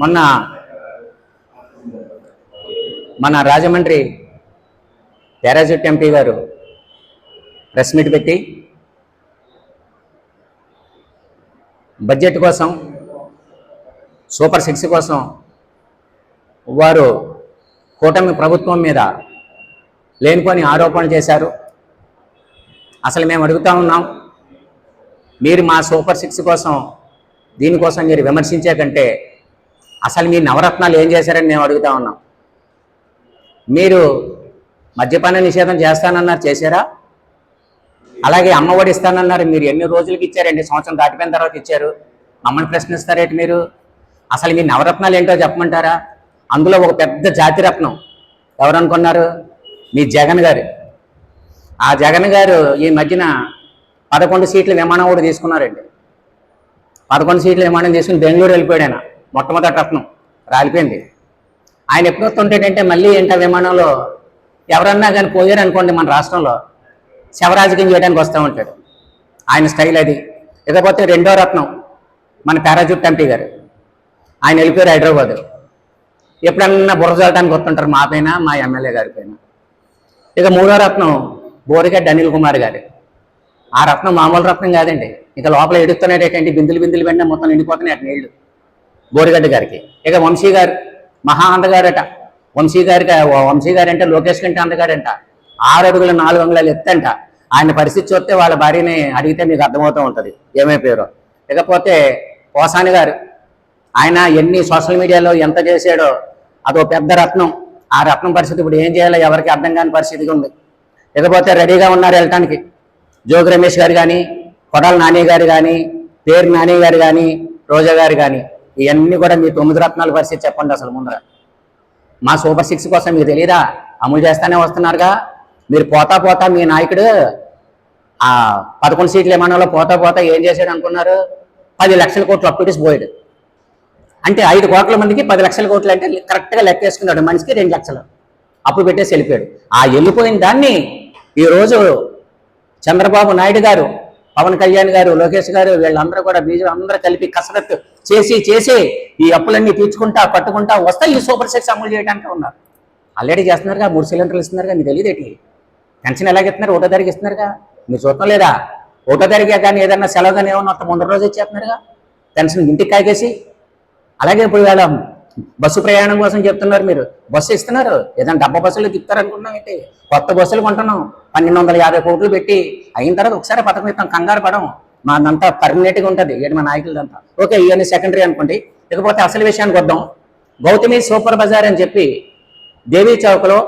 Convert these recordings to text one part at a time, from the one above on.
మొన్న మన Rajahmundry parachute MP garu press meet పెట్టి బడ్జెట్ కోసం సూపర్ సిక్స్ కోసం వారు కూటమి ప్రభుత్వం మీద లేనిపోని ఆరోపణలు చేశారు. అసలు మేము అడుగుతా ఉన్నాం మీరు మా సూపర్ సిక్స్ కోసం దీనికోసం మీరు విమర్శించే కంటే అసలు మీ నవరత్నాలు ఏం చేశారని మేము అడుగుతా ఉన్నాం. మీరు మద్యపాన నిషేధం చేస్తానన్నారు చేశారా? అలాగే అమ్మఒడి ఇస్తానన్నారు మీరు ఎన్ని రోజులకి ఇచ్చారండి సంవత్సరం దాటిపోయిన తర్వాత ఇచ్చారు? మమ్మల్ని ప్రశ్నిస్తారేంటి మీరు? అసలు మీ నవరత్నాలు ఏంటో చెప్పమంటారా? అందులో ఒక పెద్ద జాతిరత్నం ఎవరనుకున్నారు? మీ జగన్ గారు. ఆ జగన్ గారు ఈ మధ్యన పదకొండు సీట్ల విమానం కూడా తీసుకున్నారండి. పదకొండు సీట్లు విమానం చేసుకుని బెంగళూరు వెళ్ళిపోయాడు ఆయన. మొట్టమొదటి రత్నం రాలిపోయింది. ఆయన ఎప్పుడు వస్తుంటేటంటే మళ్ళీ ఏంట విమానంలో ఎవరన్నా కానీ పోయారు అనుకోండి మన రాష్ట్రంలో శవరాజకీయం చేయడానికి వస్తూ ఉంటాడు. ఆయన స్టైల్ అది. ఇకపోతే రెండో రత్నం మన పారాజూట్ ఎంపీ గారు. ఆయన వెళ్ళిపోయారు హైదరాబాద్. ఎప్పుడన్నా బుర్ర చల్లడానికి వస్తుంటారు మా పైన మా ఎమ్మెల్యే గారి పైన. ఇక మూడో రత్నం బోరిగడ్డ అనిల్ కుమార్ గారు. ఆ రత్నం మామూలు రత్నం కాదండి. ఇక లోపల ఎడుస్తున్నాడేటంటే బిందులు బిందులు వెంట మొత్తం నిండిపోతున్నాయి అటు నీళ్ళు. బోరిగడ్డ గారికి. ఇక వంశీ గారు మహా అందగారట వంశీ గారికి వంశీ గారు అంటే లోకేష్ కంటే అందగాడంట. ఆరు అడుగుల నాలుగు అంగుళాలు ఎత్తంట. ఆయన పరిస్థితి చూస్తే వాళ్ళ భార్యని అడిగితే మీకు అర్థమవుతూ ఉంటుంది. ఏమైపోయారో ఇకపోతే పోసాని గారు ఆయన ఎన్ని సోషల్ మీడియాలో ఎంత చేశాడో అదో పెద్ద రత్నం. ఆ రత్నం పరిస్థితి ఇప్పుడు ఏం చేయాలో ఎవరికి అర్థం కాని పరిస్థితిగా ఉంది. ఇకపోతే రెడీగా ఉన్నారు వెళ్ళటానికి. జోగి రమేష్ గారు కానీ కొడాల నాని గారు కానీ పేరు నాని గారు కానీ రోజా గారు కానీ ఇవన్నీ కూడా మీ తొమ్మిది రత్నాల పరిస్థితి చెప్పండి అసలు ముందర. మా సూపర్ సిక్స్ కోసం మీకు తెలియదా అమలు చేస్తానే వస్తున్నారుగా. మీరు పోతా పోతా మీ నాయకుడు ఆ పదకొండు సీట్లు ఏమన్నా పోతా పోతా ఏం చేశాడు అనుకున్నారు? పది లక్షల కోట్లు అప్పుడేసి పోయాడు. అంటే ఐదు కోట్ల మందికి పది లక్షల కోట్లు అంటే కరెక్ట్గా లెక్క వేసుకున్నాడు మనిషికి రెండు లక్షలు. అప్పు పెట్టేసి వెళ్ళిపోయాడు. ఆ వెళ్ళిపోయిన దాన్ని ఈరోజు చంద్రబాబు నాయుడు గారు పవన్ కళ్యాణ్ గారు లోకేష్ గారు వీళ్ళందరూ కూడా బీజేపీ అందరూ కలిపి కసరత్తు చేసి చేసి ఈ అప్పులన్నీ తీర్చుకుంటా పట్టుకుంటా వస్తే ఈ సూపర్ సిక్స్ అమలు చేయడానికి ఉన్నారు. ఆల్రెడీ చేస్తున్నారుగా మూడు సిలిండర్లు ఇస్తున్నారుగా మీకు తెలియదు ఏంటి? పెన్షన్ ఎలాగ ఇస్తున్నారు? ఒకటో తారీఖు ఇస్తున్నారుగా? మీరు చూడటం లేదా? ఒకటో తారీఖే కానీ ఏదన్నా సెలవు కానీ ఏమన్నా మొత్తం ముందు రోజు ఇచ్చేస్తున్నారుగా? పెన్షన్ ఇంటికి కాగేసి? అలాగే ఇప్పుడు వేళ బస్సు ప్రయాణం కోసం చెప్తున్నారు మీరు. బస్సు ఇస్తున్నారు? ఏదైనా డబ్బా బస్సులు తిప్పారనుకున్నాం ఏంటి? కొత్త బస్సులు కొంటున్నాం. పన్నెండు వందల యాభై కోట్లు పెట్టి అయిన తర్వాత ఒకసారి పథకం ఇస్తాం. కంగారు పడం మాదంతా పర్మనెంట్గా ఉంటుంది. ఏంటి మా నాయకులదంతా. ఓకే ఇవన్నీ సెకండరీ అనుకోండి. ఇకపోతే అసలు విషయానికి వద్దాం. గౌతమి సూపర్ బజార్ అని చెప్పి దేవీ చౌక్లో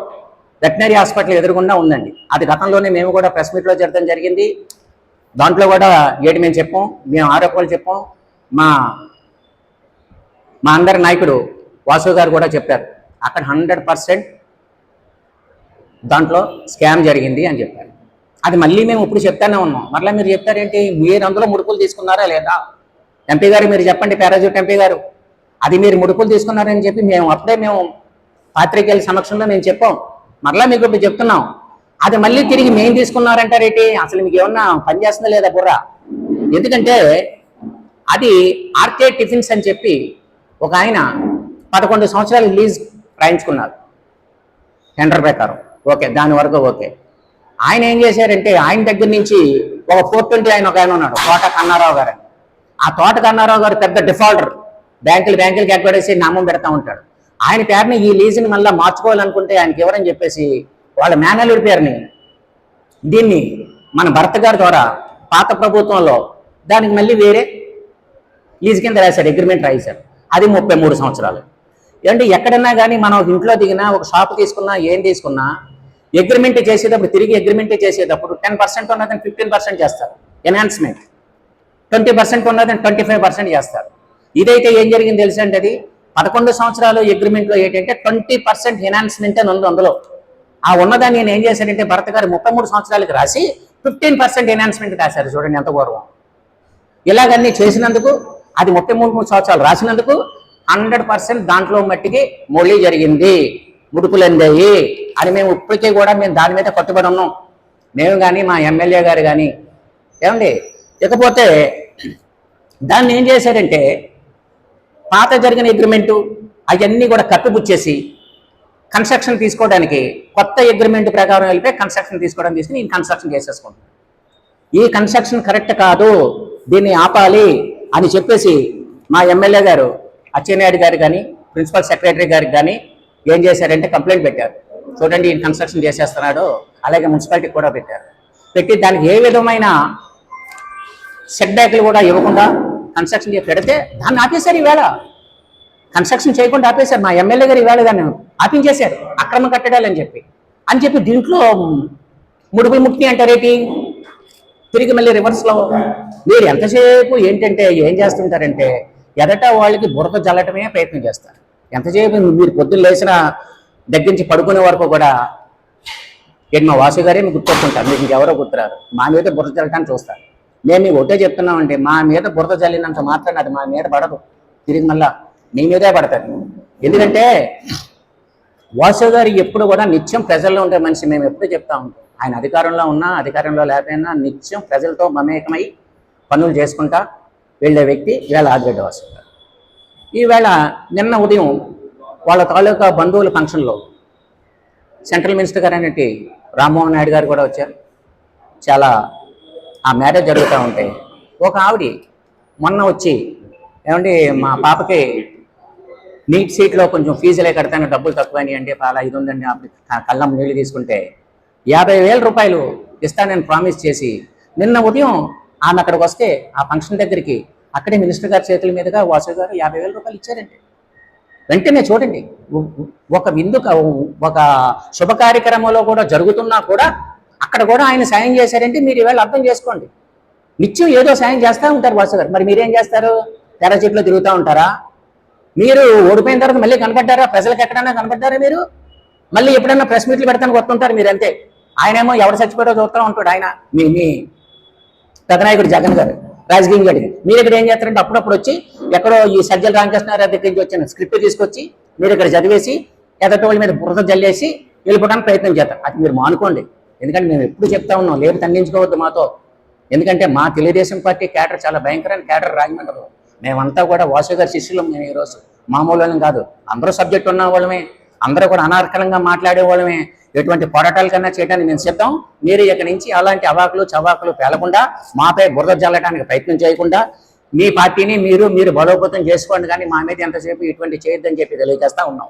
వెటనరీ హాస్పిటల్ ఎదురుగుండా ఉందండి. అది గతంలోనే మేము కూడా ప్రెస్ మీట్లో జరగడం జరిగింది. దాంట్లో కూడా ఏడు మేము చెప్పాం. మేము ఆరోపణలు చెప్పాం. మా మా అందరి నాయకుడు వాసు గారు కూడా చెప్పారు. అక్కడ హండ్రెడ్ పర్సెంట్ దాంట్లో స్కామ్ జరిగింది అని చెప్పారు. అది మళ్ళీ మేము ఇప్పుడు చెప్తానే ఉన్నాం. మరలా మీరు చెప్తారేంటి? మీరు అందులో ముడుపులు తీసుకున్నారా లేదా? ఎంపీ గారు మీరు చెప్పండి పారాజూట్ ఎంపీ గారు. అది మీరు ముడుపులు తీసుకున్నారని చెప్పి మేము అప్పుడే మేము పాత్రికేయుల సమక్షంలో మేము చెప్పాం. మరలా మీకు ఇప్పుడు చెప్తున్నాం. అది మళ్ళీ తిరిగి మేము తీసుకున్నారంటారేంటి అసలు మీకు ఏమన్నా పని చేస్తుందా లేదా బుర్ర? ఎందుకంటే అది ఆర్కే టిఫిన్స్ అని చెప్పి ఒక ఆయన పదకొండు సంవత్సరాలు లీజ్ రాయించుకున్నారు. టెండర్ ప్రకారం. ఓకే దాని వరకు ఓకే. ఆయన ఏం చేశారంటే ఆయన దగ్గర నుంచి ఒక ఫోర్ ట్వంటీ ఆయన ఒక ఆయన ఉన్నాడు తోట కన్నారావు గారు ఆ తోట కన్నారావు గారు పెద్ద డిఫాల్టర్. బ్యాంకులు బ్యాంకులకి ఎక్కడేసి నామం పెడతా ఉంటాడు. ఆయన పేరుని ఈ లీజుని మళ్ళీ మార్చుకోవాలనుకుంటే ఆయనకి ఎవరని చెప్పేసి వాళ్ళ మేనల్లుడి పేరుని దీన్ని మన భర్త గారి ద్వారా పాత ప్రభుత్వంలో దానికి మళ్ళీ వేరే లీజ్ కింద రాశారు అగ్రిమెంట్ రాశారు అది ముప్పై మూడు సంవత్సరాలు. అంటే ఎక్కడన్నా కానీ మనం ఇంట్లో దిగినా ఒక షాప్ తీసుకున్నా ఏం తీసుకున్నా అగ్రిమెంట్ చేసేటప్పుడు తిరిగి అగ్రిమెంట్ చేసేటప్పుడు టెన్ పర్సెంట్ ఉన్నదని ఫిఫ్టీన్ పర్సెంట్ చేస్తారు. ఎన్హాన్స్మెంట్ ట్వంటీ పర్సెంట్ ఉన్నదని ట్వంటీ ఫైవ్ పర్సెంట్ చేస్తారు. ఇదైతే ఏం జరిగింది తెలుసు అంటే అది? పదకొండు సంవత్సరాలు అగ్రిమెంట్లో ఏంటంటే ట్వంటీ పర్సెంట్ ఎన్హాన్స్మెంట్ అని ఉంది అందులో. ఆ ఉన్నదాన్ని నేను ఏం చేశానంటే భర్త గారు ముప్పై మూడు సంవత్సరాలకి రాసి ఫిఫ్టీన్ పర్సెంట్ ఎన్హాన్స్మెంట్ రాశారు చూడండి ఎంత గౌరవం. ఇలాగన్నీ చేసినందుకు అది ముప్పై మూడు మూడు సంవత్సరాలు రాసినందుకు హండ్రెడ్ పర్సెంట్ దాంట్లో మట్టికి మళ్ళీ జరిగింది. ముడుపులందాయి? అని మేము ఇప్పటికీ కూడా మేము దాని మీద కట్టుబడి ఉన్నాం. మేము కానీ మా ఎమ్మెల్యే గారు కానీ ఏమండి? ఇకపోతే దాన్ని ఏం చేశారంటే పాత జరిగిన అగ్రిమెంటు అవన్నీ కూడా కప్పిపుచ్చేసి కన్స్ట్రక్షన్ తీసుకోవడానికి కొత్త అగ్రిమెంట్ ప్రకారం వెళ్తే కన్స్ట్రక్షన్ తీసుకోవడం తీసుకుని నేను కన్స్ట్రక్షన్ చేసేసుకుంటాను ఈ కన్స్ట్రక్షన్ కరెక్ట్ కాదు దీన్ని ఆపాలి అని చెప్పేసి మా ఎమ్మెల్యే గారు అచ్చెన్నాయుడు గారు కానీ ప్రిన్సిపల్ సెక్రటరీ గారికి కానీ ఏం చేశారంటే కంప్లైంట్ పెట్టారు. చూడండి ఈయన కన్స్ట్రక్షన్ చేసేస్తున్నాడు అలాగే మున్సిపాలిటీకి కూడా పెట్టారు. పెట్టి దానికి ఏ విధమైన సెట్ బ్యాక్లు కూడా ఇవ్వకుండా కన్స్ట్రక్షన్ చేసి పెడితే దాన్ని ఆపేశారు ఈవేళ. కన్స్ట్రక్షన్ చేయకుండా ఆపేశారు. మా ఎమ్మెల్యే గారు ఈవేళ దాన్ని ఆపించేశారు. అక్రమ కట్టడాలు అని చెప్పి. అని చెప్పి దీంట్లో ముడుపులు ముక్తి అంటారేటి తిరిగి మళ్ళీ రివర్స్లో మీరు ఎంతసేపు ఏంటంటే ఏం చేస్తుంటారంటే ఎదట వాళ్ళకి బురద జల్లటమే ప్రయత్నం చేస్తారు. ఎంతసేపు మీరు పొద్దున్న లేచిన దగ్గర నుంచి పడుకునే వరకు కూడా ఏంటి మా వాసు గారే మీకు గుర్తొస్తుంటారు. మీకు ఇంకెవరో గుర్తురారు. మా మీద బురద చల్లటాన్ని చూస్తారు. మేము మీకు ఒకటే చెప్తున్నామంటే మా మీద బురద చల్లినంత మాత్రం అది మా మీద పడదు. తిరిగి మళ్ళా మీ మీదే పడతారు. ఎందుకంటే వాసు గారు ఎప్పుడు కూడా నిత్యం ప్రజల్లో ఉండే మనిషి. మేము ఎప్పుడు చెప్తా ఉంటాం ఆయన అధికారంలో ఉన్నా అధికారంలో లేకపోయినా నిత్యం ప్రజలతో మమేకమై పనులు చేసుకుంటా వెళ్ళే వ్యక్తి ఇలా ఆదిరెడ్డి వాసు. గారు ఈవేళ నిన్న ఉదయం వాళ్ళ తాలూకా బంధువుల ఫంక్షన్లో సెంట్రల్ మినిస్టర్ గారు అనేటి రామ్మోహన్ నాయుడు గారు కూడా వచ్చారు. చాలా ఆ మ్యారేజ్ జరుగుతూ ఉంటే ఒక ఆవిడ మొన్న వచ్చి ఏమండి మా పాపకి నీట్ సీట్లో కొంచెం ఫీజులే కడతాను డబ్బులు తక్కువని అంటే అలా ఇది ఉందండి కళ్ళం నీళ్ళు తీసుకుంటే యాభై వేల రూపాయలు ఇస్తానని ప్రామిస్ చేసి నిన్న ఉదయం ఆమె అక్కడికి వస్తే ఆ ఫంక్షన్ దగ్గరికి అక్కడే మినిస్టర్ గారి చేతుల మీదుగా వాసు గారు యాభై వేల రూపాయలు ఇచ్చారండి. వెంటనే చూడండి ఒక విందు ఒక శుభ కార్యక్రమంలో కూడా జరుగుతున్నా కూడా అక్కడ కూడా ఆయన సాయం చేశారంటే మీరు ఈవేళ అర్థం చేసుకోండి. నిత్యం ఏదో సాయం చేస్తూ ఉంటారు వాసు గారు. మరి మీరేం చేస్తారు? తెర చెట్లు తిరుగుతూ ఉంటారా? మీరు ఓడిపోయిన తర్వాత మళ్ళీ కనపడ్డారా? ప్రజలకు ఎక్కడైనా కనపడ్డారా మీరు? మళ్ళీ ఎప్పుడైనా ప్రెస్ మీట్లు పెడతానికి వస్తుంటారు మీరు అంతే. ఆయనేమో ఎవరు చచ్చిపోయారో చూస్తూ ఉంటాడు ఆయన మీ మీ పెదనాయకుడు జగన్ గారు. రాజకీయం గడికి మీరు ఇక్కడ ఏం చేస్తారంటే అప్పుడప్పుడు వచ్చి ఎక్కడో ఈ సజ్జల రామకృష్ణారావు దగ్గర నుంచి వచ్చిన స్క్రిప్ట్ తీసుకొచ్చి మీరు ఇక్కడ చదివేసి ఎదటి వాళ్ళ మీద బురద జల్లేసి వెళ్ళిపోవడానికి ప్రయత్నం చేస్తారు. అది మీరు మానుకోండి. ఎందుకంటే మేము ఎప్పుడు చెప్తా ఉన్నాం లేదు తండించుకోవద్దు మాతో. ఎందుకంటే మా తెలుగుదేశం పార్టీ క్యాడర్ చాలా భయంకరమైన క్యాడర్ రాజమండ్రిలో మేమంతా కూడా వాసు గారి శిష్యులం మేము ఈరోజు. మామూలు వాళ్ళం కాదు. అందరూ సబ్జెక్ట్ ఉన్న వాళ్ళమే. అందరూ కూడా అనార్కలంగా మాట్లాడే వాళ్ళమే. ఎటువంటి పోరాటాల కన్నా చేయడానికి మేము సిద్ధం. మీరు ఇక్కడి నుంచి అలాంటి అవాకులు చవాకులు పేలకుండా మాపై బురద జల్లడానికి ప్రయత్నం చేయకుండా మీ పార్టీని మీరు మీరు బలోపేతం చేసుకోండి కానీ మా మీద ఎంతసేపు ఇటువంటి చేయొద్దని చెప్పి తెలియజేస్తా ఉన్నాం.